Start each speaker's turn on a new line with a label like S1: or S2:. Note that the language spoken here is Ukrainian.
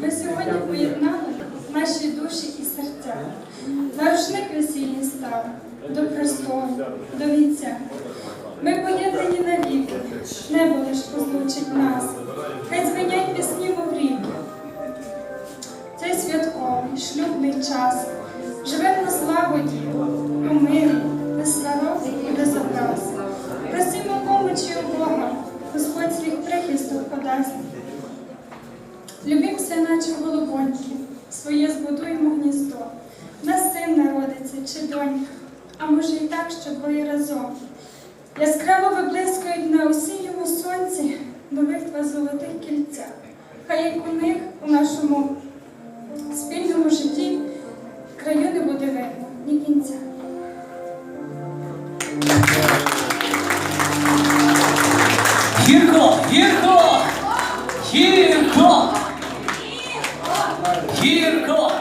S1: Ми сьогодні поєднали наші душі і серця. На рушник весільний став, до престолу, до вінця. Ми поєднані навіки, небо лиш позлучить нас, хай дзвенять пісні мов ріки. Цей святковий шлюбний час живе на злагоді, у прихисток подасть. Любімся, наче голубоньки, своє збудуємо гніздо. Нас син народиться чи донька, а може і так, що двоє разом. Яскраво виблискують на осінньому сонці нових два золотих кільця. Хай як у них у нашому спільному житті краю не буде видно ні кінця.
S2: 힐컷 힐컷 힐컷 힐컷